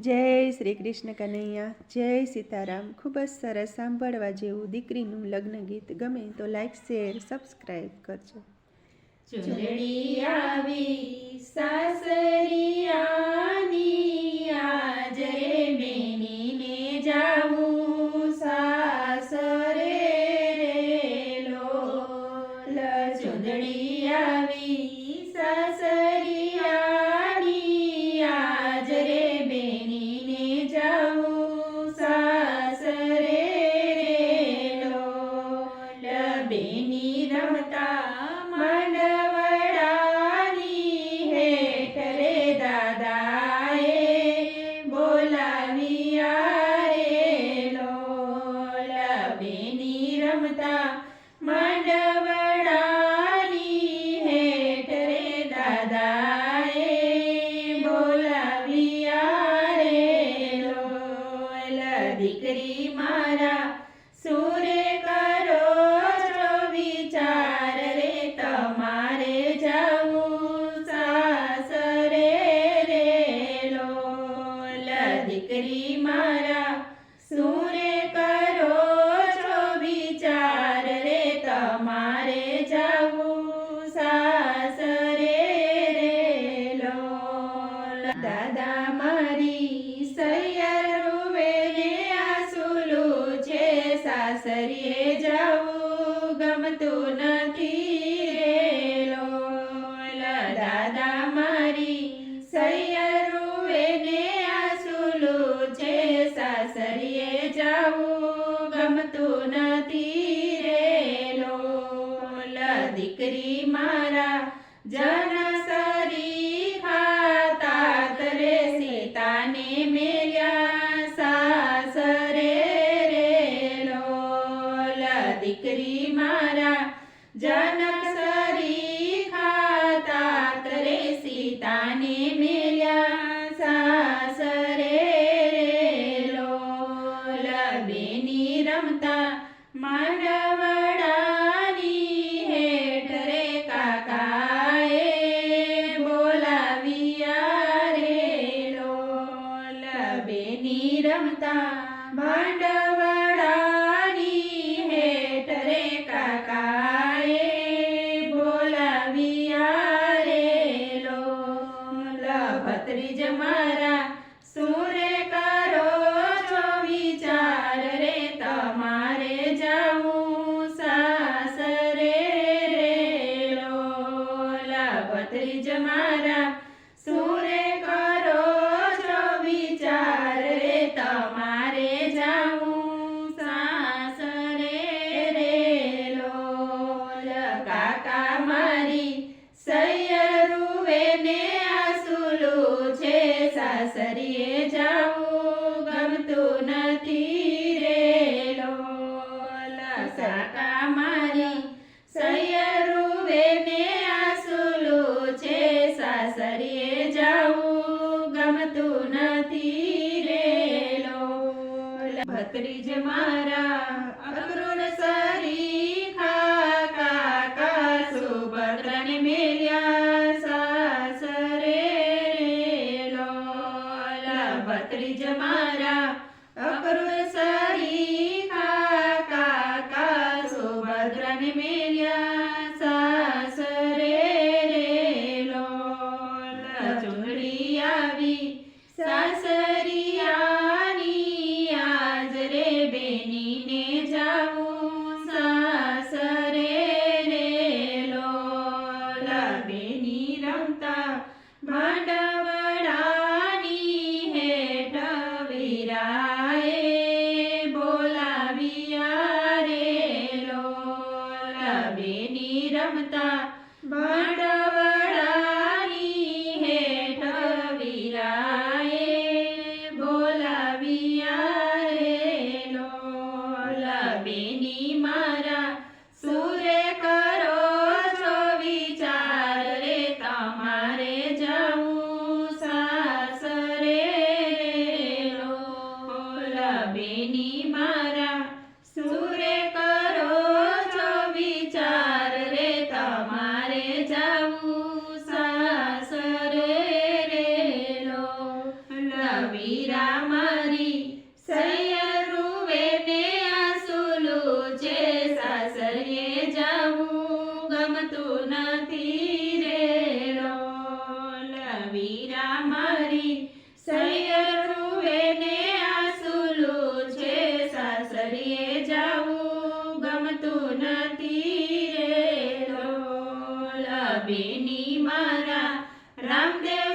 જય શ્રી કૃષ્ણ કનૈયા, જય સીતારામ. ખૂબ જ સરસ સાંભળવા જેવું દીકરીનું લગ્ન ગીત ગમે તો લાઈક શેર સબસ્ક્રાઈબ કરજો. સાસરિયાની રમતા માંડવડાની હેઠ રે દાદાએ બોલાવ્યા રે લોલ દીકરી મારા સુરે કરો છો વિચાર રે તમારે જાવું સાસરે રે લોલ દીકરી મારા દાદા મારી સૈયર રૂવેને આસુલું છે સાસરીએ જવું ગમતું નથી રે દાદા મારી સૈયર રૂવેને આસુલું છે સાસરીએ જવું ગમતું નથી રે દીકરી મારા જનસરી Jana તમારે જવું સાસરે રે લોલા ભત્રીજ મારા સુરે કરો છો વિચાર રે. તમારે જવું સાસરે રે લોલા કાકા મારી સૈયરુવે ને આસુલું છે. સાસરીએ જાવું લોલ રમતા વીરા મારી સૈયરુવે ને છે સાસરીએ જાવું ગમતું નથી રે રોલ વીરા મારી સૈયરુવે ને આસુલું છે સાસરીએ જાવું ગમતું નથી રે રોલ બેની મારા રામદેવ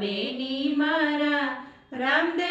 બેની મારા રામદેવ